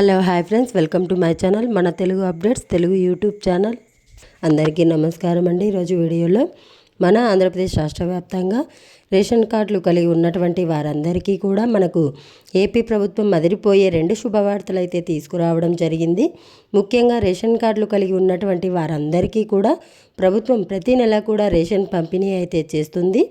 Hello hi friends. Welcome to my channel మన Telugu updates Telugu YouTube channel. అందరికీ నమస్కారం అండి ఈరోజు వీడియోలో. మన ఆంధ్రప్రదేశ్ రాష్ట్ర వ్యాప్తంగా రేషన్ కార్డులు కలిగి ఉన్నటువంటి వారందరికీ కూడా మనకు ఏపీ ప్రభుత్వం అదిరిపోయే రెండు శుభవార్తలు అయితే తీసుకురావడం జరిగింది. ముఖ్యంగా రేషన్ కార్డులు కలిగి ఉన్నటువంటి వారందరికీ కూడా ప్రభుత్వం ప్రతి నెల కూడా రేషన్ పంపిణీ అయితే చేస్తుంది.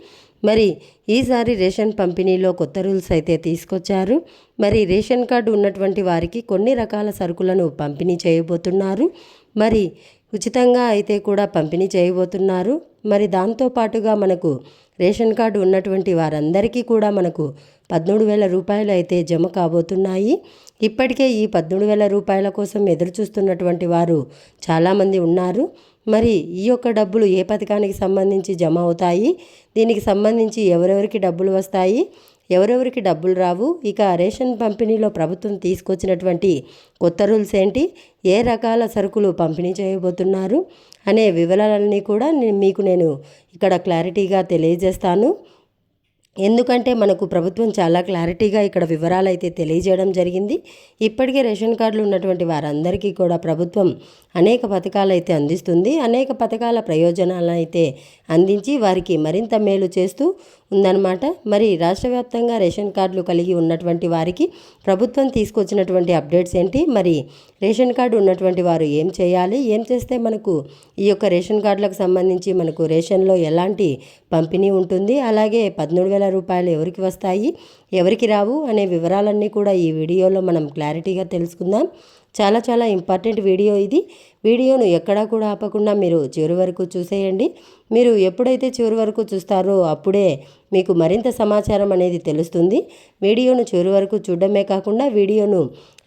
మరి ఈసారి రేషన్ పంపిణీలో కొత్త రూల్స్ అయితే తీసుకొచ్చారు. మరి రేషన్ కార్డు ఉన్నటువంటి వారికి కొన్ని రకాల సరుకులను పంపిణీ చేయబోతున్నారు. మరి ఉచితంగా అయితే కూడా పంపిణీ చేయబోతున్నారు. మరి దాంతో పాటుగా మనకు రేషన్ కార్డు ఉన్నటువంటి వారందరికీ కూడా మనకు పదమూడు వేల రూపాయలు అయితే జమ కాబోతున్నాయి. ఇప్పటికే ఈ పదమూడు వేల రూపాయల కోసం ఎదురు చూస్తున్నటువంటి వారు చాలామంది ఉన్నారు. మరి ఈ యొక్క డబ్బులు ఏ పథకానికి సంబంధించి జమ అవుతాయి? దీనికి సంబంధించి ఎవరెవరికి డబ్బులు వస్తాయి? ఎవరెవరికి డబ్బులు రావు? ఇక రేషన్ పంపిణీలో ప్రభుత్వం తీసుకొచ్చినటువంటి కొత్త రూల్స్ ఏంటి? ఏ రకాల సరుకులు పంపిణీ చేయబోతున్నారు? అనే వివరాలన్నీ కూడా మీకు నేను ఇక్కడ క్లారిటీగా తెలియజేస్తాను. ఎందుకంటే మనకు ప్రభుత్వం చాలా క్లారిటీగా ఇక్కడ వివరాలు అయితే తెలియజేయడం జరిగింది. ఇప్పటికే రేషన్ కార్డులు ఉన్నటువంటి వారందరికీ కూడా ప్రభుత్వం అనేక పథకాలు అయితే అందిస్తుంది. అనేక పథకాల ప్రయోజనాలను అయితే అందించి వారికి మరింత మేలు చేస్తూ ఉందన్నమాట. మరి రాష్ట్ర వ్యాప్తంగా రేషన్ కార్డులు కలిగి ఉన్నటువంటి వారికి ప్రభుత్వం తీసుకొచ్చినటువంటి అప్డేట్స్ ఏంటి? మరి రేషన్ కార్డు ఉన్నటువంటి వారు ఏం చేయాలి? ఏం చేస్తే మనకు ఈ యొక్క రేషన్ కార్డులకు సంబంధించి మనకు రేషన్లో ఎలాంటి పంపిణీ ఉంటుంది? అలాగే పద్మూడు వేల రూపాయలు ఎవరికి వస్తాయి ఎవరికి రావు అనే వివరాలన్నీ కూడా ఈ వీడియోలో మనం క్లారిటీగా తెలుసుకుందాం. చాలా చాలా ఇంపార్టెంట్ వీడియో ఇది. వీడియోను ఎక్కడా కూడా ఆపకుండా మీరు చివరి వరకు చూసేయండి. మీరు ఎప్పుడైతే చివరి వరకు చూస్తారో అప్పుడే మీకు మరింత సమాచారం అనేది తెలుస్తుంది. వీడియోను చివరి వరకు చూడడమే కాకుండా వీడియోను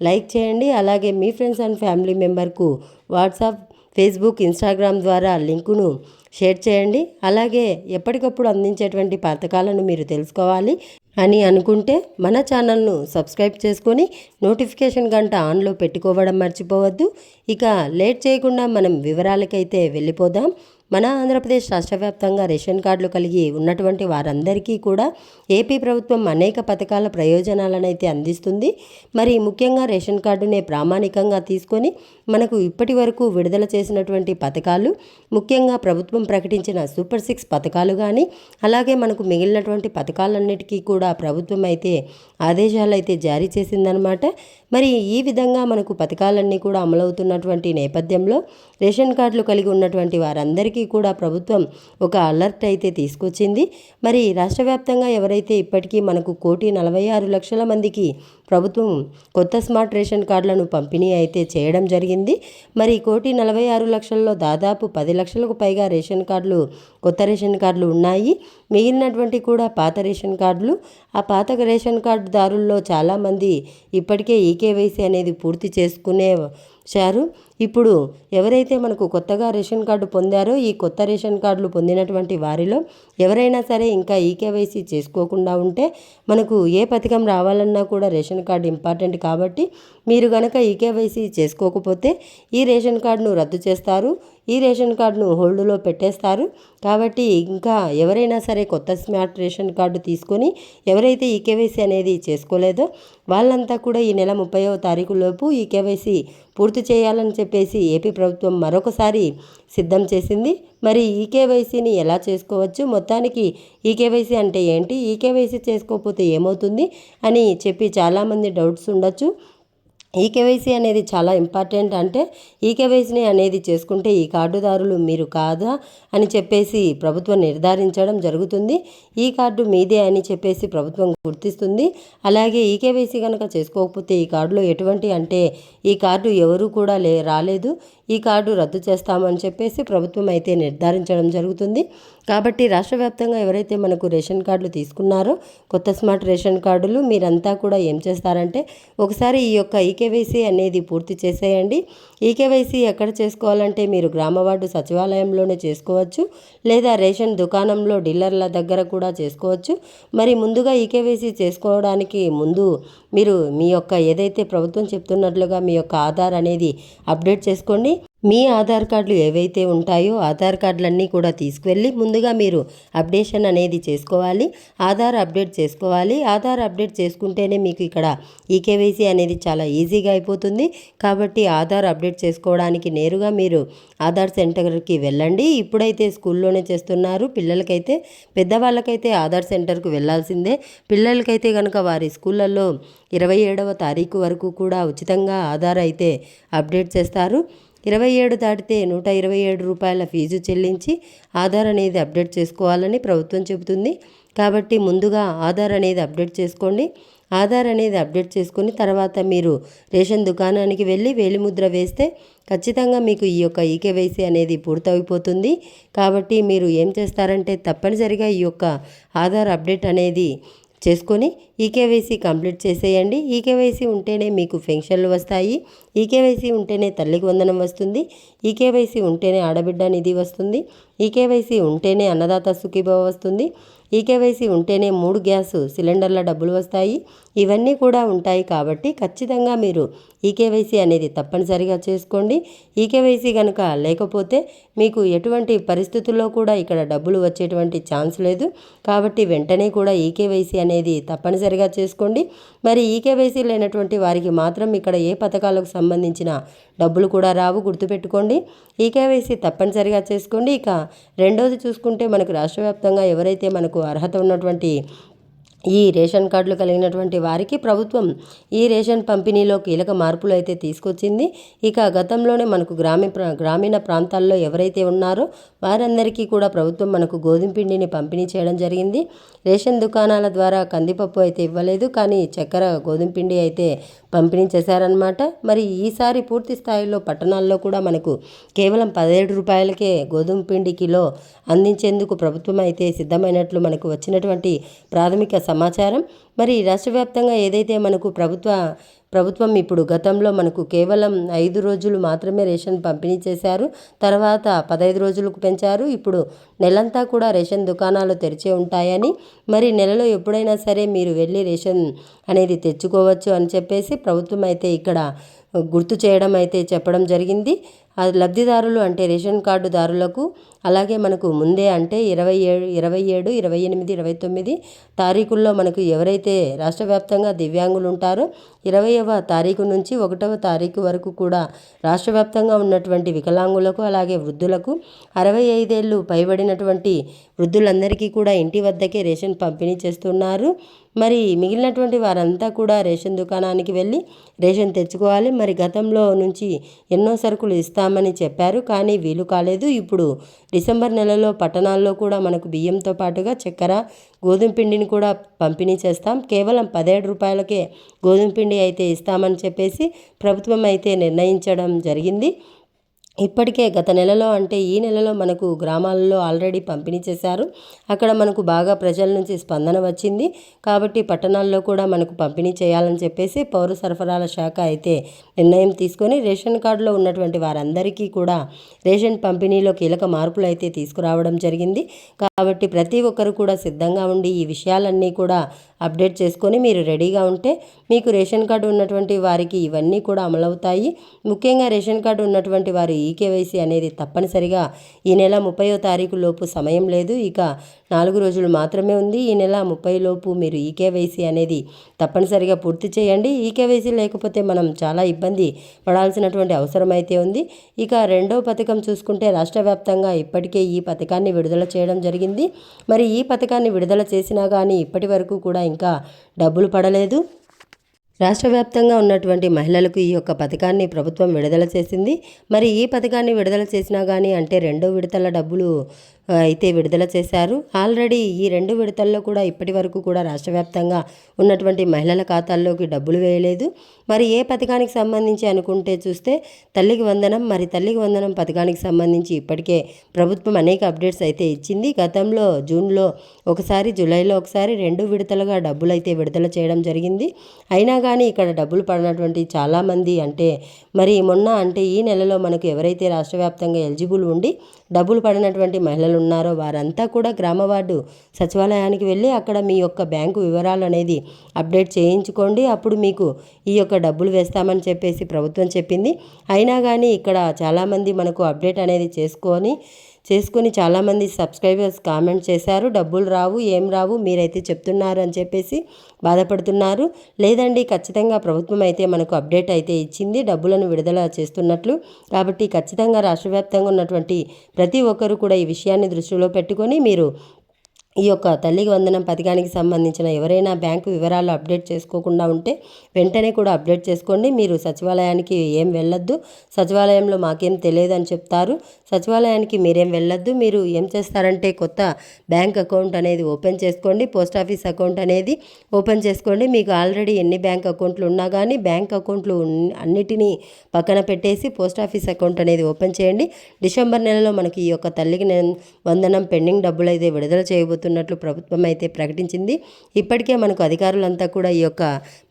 లైక్ చేయండి. అలాగే మీ ఫ్రెండ్స్ అండ్ ఫ్యామిలీ మెంబర్కు వాట్సాప్ ఫేస్బుక్ ఇన్స్టాగ్రామ్ ద్వారా లింకును షేర్ చేయండి. అలాగే ఎప్పటికప్పుడు అందించేటువంటి పథకాలను మీరు తెలుసుకోవాలి అని అనుకుంటే మన ఛానల్ను సబ్స్క్రైబ్ చేసుకొని నోటిఫికేషన్ గంట ఆన్లో పెట్టుకోవడం మర్చిపోవద్దు. ఇక లేట్ చేయకుండా మనం వివరాలకైతే వెళ్ళిపోదాం. మన ఆంధ్రప్రదేశ్ రాష్ట్ర వ్యాప్తంగా రేషన్ కార్డులు కలిగి ఉన్నటువంటి వారందరికీ కూడా ఏపీ ప్రభుత్వం అనేక పథకాల ప్రయోజనాలను అయితే అందిస్తుంది. మరి ముఖ్యంగా రేషన్ కార్డునే ప్రామాణికంగా తీసుకొని మనకు ఇప్పటి వరకు విడుదల చేసినటువంటి పథకాలు ముఖ్యంగా ప్రభుత్వం ప్రకటించిన సూపర్ సిక్స్ పథకాలు కానీ అలాగే మనకు మిగిలినటువంటి పథకాలన్నిటికీ కూడా ప్రభుత్వం అయితే ఆదేశాలు అయితే జారీ చేసిందనమాట. మరి ఈ విధంగా మనకు పథకాలన్నీ కూడా అమలవుతున్నటువంటి నేపథ్యంలో రేషన్ కార్డులు కలిగి ఉన్నటువంటి వారందరికీ కూడా ప్రభుత్వం ఒక అలర్ట్ అయితే తీసుకొచ్చింది. మరి రాష్ట్ర వ్యాప్తంగా ఎవరైతే ఇప్పటికీ మనకు కోటి నలభై ఆరు లక్షల మందికి ప్రభుత్వం కొత్త స్మార్ట్ రేషన్ కార్డులను పంపిణీ అయితే చేయడం జరిగింది. మరి కోటి నలభై ఆరు లక్షల్లో దాదాపు పది లక్షలకు పైగా రేషన్ కార్డులు కొత్త రేషన్ కార్డులు ఉన్నాయి. మిగిలినటువంటి కూడా పాత రేషన్ కార్డులు. ఆ పాత రేషన్ కార్డుదారుల్లో చాలామంది ఇప్పటికే ఈకేవైసీ అనేది పూర్తి చేసుకునే చారు ఇప్పుడు ఎవరైతే మనకు కొత్తగా రేషన్ కార్డు పొందారో ఈ కొత్త రేషన్ కార్డులు పొందినటువంటి వారిలో ఎవరైనా సరే ఇంకా ఈకేవైసీ చేసుకోకుండా ఉంటే మనకు ఏ పథకం రావాలన్నా కూడా రేషన్ కార్డు ఇంపార్టెంట్ కాబట్టి మీరు గనక ఈకేవైసీ చేసుకోకపోతే ఈ రేషన్ కార్డును రద్దు చేస్తారు ఈ రేషన్ కార్డును హోల్డ్లో పెట్టేస్తారు. కాబట్టి ఇంకా ఎవరైనా సరే కొత్త స్మార్ట్ రేషన్ కార్డు తీసుకొని ఎవరైతే ఈ కేవైసీ అనేది చేసుకోలేదో వాళ్ళంతా కూడా ఈ నెల ముప్పైవ తారీఖు లోపు ఈ కేవైసీ పూర్తి చేయాలని చెప్పేసి ఏపీ ప్రభుత్వం మరొకసారి సిద్ధం చేసింది. మరి ఈ కేవైసీని ఎలా చేసుకోవచ్చు? మొత్తానికి ఈ కేవైసీ అంటే ఏంటి? ఈ కేవైసీ చేసుకోకపోతే ఏమవుతుంది అని చెప్పి చాలామంది డౌట్స్ ఉండొచ్చు. ఈ కేవైసీ అనేది చాలా ఇంపార్టెంట్ అంటే ఈ కేవైసీని అనేది చేసుకుంటే ఈ కార్డుదారులు మీరు కాదా అని చెప్పేసి ప్రభుత్వం నిర్ధారించడం జరుగుతుంది. ఈ కార్డు మీదే అని చెప్పేసి ప్రభుత్వం గుర్తిస్తుంది. అలాగే ఈ కేవైసీ కనుక చేసుకోకపోతే ఈ కార్డులో ఎటువంటి అంటే ఈ కార్డు ఎవరు కూడా లే రాలేదు. ఈ కార్డు రద్దు చేస్తామని చెప్పేసి ప్రభుత్వం అయితే నిర్ధారించడం జరుగుతుంది. కాబట్టి రాష్ట్ర వ్యాప్తంగా ఎవరైతే మనకు రేషన్ కార్డులు తీసుకున్నారో కొత్త స్మార్ట్ రేషన్ కార్డులు మీరంతా కూడా ఏం చేస్తారంటే ఒకసారి ఈ యొక్క ఈకేవైసీ అనేది పూర్తి చేసేయండి. ఈకేవైసీ ఎక్కడ చేసుకోవాలంటే మీరు గ్రామ వార్డు సచివాలయంలోనే చేసుకోవచ్చు. లేదా రేషన్ దుకాణంలో డీలర్ల దగ్గర కూడా చేసుకోవచ్చు. మరి ముందుగా ఈకేవైసీ చేసుకోవడానికి ముందు మీరు మీ యొక్క ఏదైతే ప్రభుత్వం చెప్తున్నట్లుగా మీ యొక్క ఆధార్ అనేది అప్డేట్ చేసుకోండి. మీ ఆధార్ కార్డులు ఏవైతే ఉంటాయో ఆధార్ కార్డులన్నీ కూడా తీసుకువెళ్ళి ముందుగా మీరు అప్డేషన్ అనేది చేసుకోవాలి. ఆధార్ అప్డేట్ చేసుకోవాలి. ఆధార్ అప్డేట్ చేసుకుంటేనే మీకు ఇక్కడ ఈకేవైసీ అనేది చాలా ఈజీగా అయిపోతుంది. కాబట్టి ఆధార్ అప్డేట్ చేసుకోవడానికి నేరుగా మీరు ఆధార్ సెంటర్కి వెళ్ళండి. ఇప్పుడైతే స్కూల్లోనే చేస్తున్నారు. పిల్లలకైతే పెద్దవాళ్ళకైతే ఆధార్ సెంటర్కు వెళ్ళాల్సిందే. పిల్లలకైతే కనుక వారి స్కూళ్ళల్లో ఇరవై ఏడవ తారీఖు వరకు కూడా ఉచితంగా ఆధార్ అయితే అప్డేట్ చేస్తారు. ఇరవై ఏడు దాటితే నూట ఇరవై ఏడు రూపాయల ఫీజు చెల్లించి ఆధార్ అనేది అప్డేట్ చేసుకోవాలని ప్రభుత్వం చెబుతుంది. కాబట్టి ముందుగా ఆధార్ అనేది అప్డేట్ చేసుకోండి. ఆధార్ అనేది అప్డేట్ చేసుకుని తర్వాత మీరు రేషన్ దుకాణానికి వెళ్ళి వేలిముద్ర వేస్తే ఖచ్చితంగా మీకు ఈ యొక్క ఈకేవైసీ అనేది పూర్తయిపోతుంది. కాబట్టి మీరు ఏం చేస్తారంటే తప్పనిసరిగా ఈ యొక్క ఆధార్ అప్డేట్ అనేది చేసుకొని ఈకేవైసీ కంప్లీట్ చేసేయండి. ఈకేవైసీ ఉంటేనే మీకు పెన్షన్లు వస్తాయి. ఈకేవైసీ ఉంటేనే తల్లికి వందనం వస్తుంది. ఈకేవైసీ ఉంటేనే ఆడబిడ్డ నిధి వస్తుంది. ఈకేవైసీ ఉంటేనే అన్నదాత సుఖీభవ వస్తుంది. ఈకేవైసీ ఉంటేనే మూడు గ్యాస్ సిలిండర్ల డబ్బులు వస్తాయి. ఇవన్నీ కూడా ఉంటాయి కాబట్టి ఖచ్చితంగా మీరు ఈకేవైసీ అనేది తప్పనిసరిగా చేసుకోండి. ఈకేవైసీ కనుక లేకపోతే మీకు ఎటువంటి పరిస్థితుల్లో కూడా ఇక్కడ డబ్బులు వచ్చేటువంటి ఛాన్స్ లేదు. కాబట్టి వెంటనే కూడా ఈకేవైసీ అనేది తప్పనిసరిగా చేసుకోండి. మరి ఈకేవైసీ లేనటువంటి వారికి మాత్రం ఇక్కడ ఏ పథకాలకు సంబంధించిన డబ్బులు కూడా రావు గుర్తుపెట్టుకోండి. ఈ కేవైసీ తప్పనిసరిగా చేసుకోండి. ఇక రెండోది చూసుకుంటే మనకు రాష్ట్ర వ్యాప్తంగా ఎవరైతే మనకు అర్హత ఉన్నటువంటి ఈ రేషన్ కార్డులు కలిగినటువంటి వారికి ప్రభుత్వం ఈ రేషన్ పంపిణీలో కీలక మార్పులు అయితే తీసుకొచ్చింది. ఇక గతంలోనే మనకు గ్రామీ గ్రామీణ ప్రాంతాల్లో ఎవరైతే ఉన్నారో వారందరికీ కూడా ప్రభుత్వం మనకు గోధుమ పిండిని పంపిణీ చేయడం జరిగింది. రేషన్ దుకాణాల ద్వారా కందిపప్పు అయితే ఇవ్వలేదు కానీ చక్కెర గోధుమ పిండి అయితే పంపిణీ చేశారనమాట మరి ఈసారి పూర్తి స్థాయిలో పట్టణాల్లో కూడా మనకు కేవలం పదిహేడు రూపాయలకే గోధుమ పిండి కిలో అందించేందుకు ప్రభుత్వం అయితే సిద్ధమైనట్లు మనకు వచ్చినటువంటి ప్రాథమిక సమాచారం. మరి రాష్ట్ర వ్యాప్తంగా ఏదైతే మనకు ప్రభుత్వ ప్రభుత్వం ఇప్పుడు గతంలో మనకు కేవలం ఐదు రోజులు మాత్రమే రేషన్ పంపిణీ చేశారు. తర్వాత పదహైదు రోజులకు పెంచారు. ఇప్పుడు నెలంతా కూడా రేషన్ దుకాణాలు తెరిచే ఉంటాయని. మరి నెలలో ఎప్పుడైనా సరే మీరు వెళ్ళి రేషన్ అనేది తెచ్చుకోవచ్చు అని చెప్పేసి ప్రభుత్వం అయితే ఇక్కడ గుర్తు చేయడం అయితే చెప్పడం జరిగింది. లబ్ధిదారులు అంటే రేషన్ కార్డుదారులకు అలాగే మనకు ముందే అంటే ఇరవై ఏడు ఇరవై ఏడు ఇరవై ఎనిమిది ఇరవై తొమ్మిది తారీఖుల్లో మనకు ఎవరైతే రాష్ట్ర వ్యాప్తంగా దివ్యాంగులు ఉంటారో ఇరవైవ తారీఖు నుంచి ఒకటవ తారీఖు వరకు కూడా రాష్ట్ర వ్యాప్తంగా ఉన్నటువంటి వికలాంగులకు అలాగే వృద్ధులకు అరవై ఐదేళ్ళు పైబడినటువంటి వృద్ధులందరికీ కూడా ఇంటి వద్దకే రేషన్ పంపిణీ చేస్తున్నారు. మరి మిగిలినటువంటి వారంతా కూడా రేషన్ దుకాణానికి వెళ్ళి రేషన్ తెచ్చుకోవాలి. మరి గతంలో నుంచి ఎన్నో సరుకులు ఇస్తామని చెప్పారు. కానీ వీలు కాలేదు. ఇప్పుడు డిసెంబర్ నెలలో పట్టణాల్లో కూడా మనకు బియ్యంతో పాటుగా చక్కెర గోధుమ పిండిని కూడా పంపిణీ చేస్తాం. కేవలం పదిహేడు రూపాయలకే గోధుమ పిండి అయితే ఇస్తామని చెప్పేసి ప్రభుత్వం అయితే నిర్ణయించడం జరిగింది. ఇప్పటికే గత నెలలో అంటే ఈ నెలలో మనకు గ్రామాలలో ఆల్రెడీ పంపిణీ చేశారు. అక్కడ మనకు బాగా ప్రజల నుంచి స్పందన వచ్చింది. కాబట్టి పట్టణాల్లో కూడా మనకు పంపిణీ చేయాలని చెప్పేసి పౌర సరఫరాల శాఖ అయితే నిర్ణయం తీసుకొని రేషన్ కార్డులో ఉన్నటువంటి వారందరికీ కూడా రేషన్ పంపిణీలో కీలక మార్పులు అయితే తీసుకురావడం జరిగింది. కాబట్టి ప్రతి ఒక్కరు కూడా సిద్ధంగా ఉండి ఈ విషయాలన్నీ కూడా అప్డేట్ చేసుకొని మీరు రెడీగా ఉంటే మీకు రేషన్ కార్డు ఉన్నటువంటి వారికి ఇవన్నీ కూడా అమలవుతాయి. ముఖ్యంగా రేషన్ కార్డు ఉన్నటువంటి వారు ఈకేవైసీ అనేది తప్పనిసరిగా ఈ నెల ముప్పయో తారీఖు లోపు సమయం లేదు. ఇక నాలుగు రోజులు మాత్రమే ఉంది. ఈ నెల ముప్పై లోపు మీరు ఈకేవైసీ అనేది తప్పనిసరిగా పూర్తి చేయండి. ఈకేవైసీ లేకపోతే మనం చాలా ఇబ్బంది పడాల్సినటువంటి అవసరం అయితే ఉంది. ఇక రెండో పథకం చూసుకుంటే రాష్ట్ర వ్యాప్తంగా ఇప్పటికే ఈ పథకాన్ని విడుదల చేయడం జరిగింది. మరి ఈ పథకాన్ని విడుదల చేసినా కానీ ఇప్పటి వరకు కూడా ఇంకా డబ్బులు పడలేదు. రాష్ట్ర వ్యాప్తంగా ఉన్నటువంటి మహిళలకు ఈ యొక్క పథకాన్ని ప్రభుత్వం విడుదల చేసింది. మరి ఈ పథకాన్ని విడుదల చేసినా కానీ అంటే రెండో విడతల డబ్బులు అయితే విడుదల చేశారు. ఆల్రెడీ ఈ రెండు విడతల్లో కూడా ఇప్పటి వరకు కూడా రాష్ట్ర వ్యాప్తంగా ఉన్నటువంటి మహిళల ఖాతాల్లోకి డబ్బులు వేయలేదు. మరి ఏ పథకానికి సంబంధించి అనుకుంటే చూస్తే తల్లికి వందనం మరి తల్లికి వందనం పథకానికి సంబంధించి ఇప్పటికే ప్రభుత్వం అనేక అప్డేట్స్ అయితే ఇచ్చింది. గతంలో జూన్లో ఒకసారి జూలైలో ఒకసారి రెండు విడతలుగా డబ్బులు అయితే విడుదల చేయడం జరిగింది. అయినా కానీ ఇక్కడ డబ్బులు పడినటువంటి చాలామంది అంటే మరి మొన్న అంటే ఈ నెలలో మనకు ఎవరైతే రాష్ట్ర వ్యాప్తంగా ఎలిజిబుల్ ఉండి డబ్బులు పడినటువంటి మహిళలు ఉన్నారో వారంతా కూడా గ్రామ వార్డు సచివాలయానికి వెళ్ళి అక్కడ మీ యొక్క బ్యాంకు వివరాలు అనేది అప్డేట్ చేయించుకోండి. అప్పుడు మీకు ఈ యొక్క డబ్బులు వేస్తామని చెప్పేసి ప్రభుత్వం చెప్పింది. అయినా కానీ ఇక్కడ చాలామంది మనకు అప్డేట్ అనేది చేసుకొని చేసుకొని చాలామంది సబ్స్క్రైబర్స్ కామెంట్ చేశారు. డబ్బులు రావు ఏం రావు మీరైతే చెప్తున్నారు అని చెప్పేసి బాధపడుతున్నారు. లేదండి ఖచ్చితంగా ప్రభుత్వం అయితే మనకు అప్డేట్ అయితే ఇచ్చింది. డబ్బులను విడుదల చేస్తున్నట్లు. కాబట్టి ఖచ్చితంగా రాష్ట్ర వ్యాప్తంగా ఉన్నటువంటి ప్రతి ఒక్కరు కూడా ఈ విషయాన్ని దృష్టిలో పెట్టుకొని మీరు ఈ యొక్క తల్లికి వందనం పథకానికి సంబంధించిన ఎవరైనా బ్యాంకు వివరాలు అప్డేట్ చేసుకోకుండా ఉంటే వెంటనే కూడా అప్డేట్ చేసుకోండి. మీరు సచివాలయానికి ఏం వెళ్ళొద్దు. సచివాలయంలో మాకేం తెలియదు అని చెప్తారు. సచివాలయానికి మీరేం వెళ్ళొద్దు. మీరు ఏం చేస్తారంటే కొత్త బ్యాంక్ అకౌంట్ అనేది ఓపెన్ చేసుకోండి. పోస్ట్ ఆఫీస్ అకౌంట్ అనేది ఓపెన్ చేసుకోండి. మీకు ఆల్రెడీ ఎన్ని బ్యాంక్ అకౌంట్లు ఉన్నా కానీ బ్యాంక్ అకౌంట్లు అన్నిటినీ పక్కన పెట్టేసి పోస్ట్ ఆఫీస్ అకౌంట్ అనేది ఓపెన్ చేయండి. డిసెంబర్ నెలలో మనకి ఈ యొక్క తల్లికి వందనం పెండింగ్ డబ్బులు అయితే విడుదల చేయబోతుంది చేయబోతున్నట్లు ప్రభుత్వం అయితే ప్రకటించింది. ఇప్పటికే మనకు అధికారులంతా కూడా ఈ యొక్క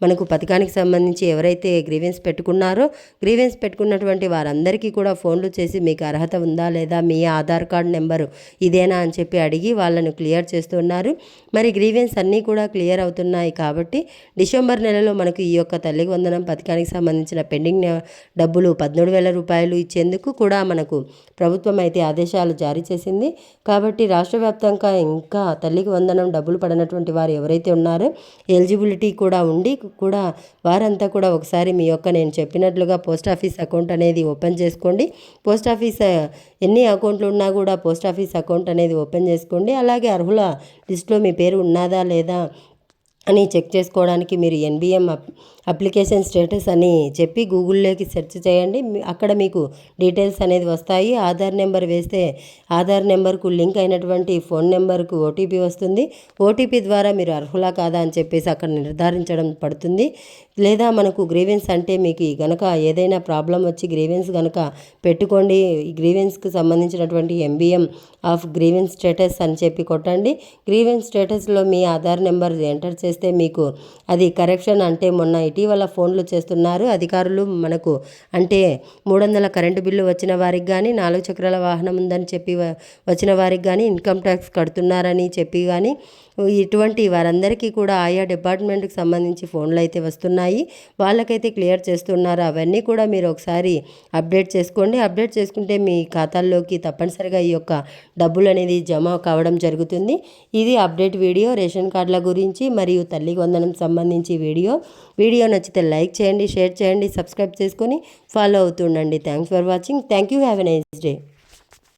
మనకు పథకానికి సంబంధించి ఎవరైతే గ్రీవెన్స్ పెట్టుకున్నారో గ్రీవెన్స్ పెట్టుకున్నటువంటి వారందరికీ కూడా ఫోన్లు చేసి మీకు అర్హత ఉందా లేదా మీ ఆధార్ కార్డ్ నెంబరు ఇదేనా అని చెప్పి అడిగి వాళ్ళను క్లియర్ చేస్తున్నారు. మరి గ్రీవెన్స్ అన్నీ కూడా క్లియర్ అవుతున్నాయి కాబట్టి డిసెంబర్ నెలలో మనకు ఈ యొక్క తల్లి వందనం పథకానికి సంబంధించిన పెండింగ్ డబ్బులు పద్మూడు వేల రూపాయలు ఇచ్చేందుకు కూడా మనకు ప్రభుత్వం అయితే ఆదేశాలు జారీ చేసింది. కాబట్టి రాష్ట్ర వ్యాప్తంగా ఇంకా తల్లికి వందనం డబ్బులు పడినటువంటి వారు ఎవరైతే ఉన్నారో ఎలిజిబిలిటీ కూడా ఉండి కూడా వారంతా కూడా ఒకసారి మీ యొక్క నేను చెప్పినట్లుగా పోస్ట్ ఆఫీస్ అకౌంట్ అనేది ఓపెన్ చేసుకోండి. పోస్ట్ ఆఫీస్ ఎన్ని అకౌంట్లు ఉన్నా కూడా పోస్ట్ ఆఫీస్ అకౌంట్ అనేది ఓపెన్ చేసుకోండి. అలాగే అర్హుల లిస్టులో మీ పేరు ఉన్నదా లేదా అని చెక్ చేసుకోవడానికి మీరు ఎన్బిఎం అప్లికేషన్ స్టేటస్ అని చెప్పి గూగుల్లోకి సెర్చ్ చేయండి. అక్కడ మీకు డీటెయిల్స్ అనేది వస్తాయి. ఆధార్ నెంబర్ వేస్తే ఆధార్ నెంబర్కు లింక్ అయినటువంటి ఫోన్ నెంబర్కు ఓటీపీ వస్తుంది. ఓటీపీ ద్వారా మీరు అర్హులా కాదా అని చెప్పేసి అక్కడ నిర్ధారించడం పడుతుంది. లేదా మనకు గ్రీవెన్స్ అంటే మీకు గనక ఏదైనా ప్రాబ్లం వచ్చి గ్రీవెన్స్ కనుక పెట్టుకోండి. గ్రీవెన్స్కి సంబంధించినటువంటి ఎంబీఎం ఆఫ్ గ్రీవెన్స్ స్టేటస్ అని చెప్పి కొట్టండి. గ్రీవెన్స్ స్టేటస్లో మీ ఆధార్ నెంబర్ ఎంటర్ చేస్తే మీకు అది కరెక్షన్ అంటే మొన్న ఇటీవల ఫోన్లు చేస్తున్నారు. అధికారులు మనకు అంటే మూడు వందల కరెంటు బిల్లు వచ్చిన వారికి కానీ నాలుగు చక్రాల వాహనం ఉందని చెప్పి వచ్చిన వారికి కానీ ఇన్కమ్ ట్యాక్స్ కడుతున్నారని చెప్పి కానీ ఇటువంటి వారందరికీ కూడా ఆయా డిపార్ట్మెంట్కి సంబంధించి ఫోన్లు అయితే వస్తున్నాయి. వాళ్ళకైతే క్లియర్ చేస్తున్నారు. అవన్నీ కూడా మీరు ఒకసారి అప్డేట్ చేసుకోండి. అప్డేట్ చేసుకుంటే మీ ఖాతాల్లోకి తప్పనిసరిగా ఈ యొక్క డబ్బులు అనేది జమ కావడం జరుగుతుంది. ఇది అప్డేట్ వీడియో. రేషన్ కార్డుల గురించి మరియు తల్లి వందనం సంబంధించి వీడియో. వీడియో నచ్చితే లైక్ చేయండి షేర్ చేయండి సబ్స్క్రైబ్ చేసుకొని follow అవుతుండండి. Thanks for watching thank you have a nice day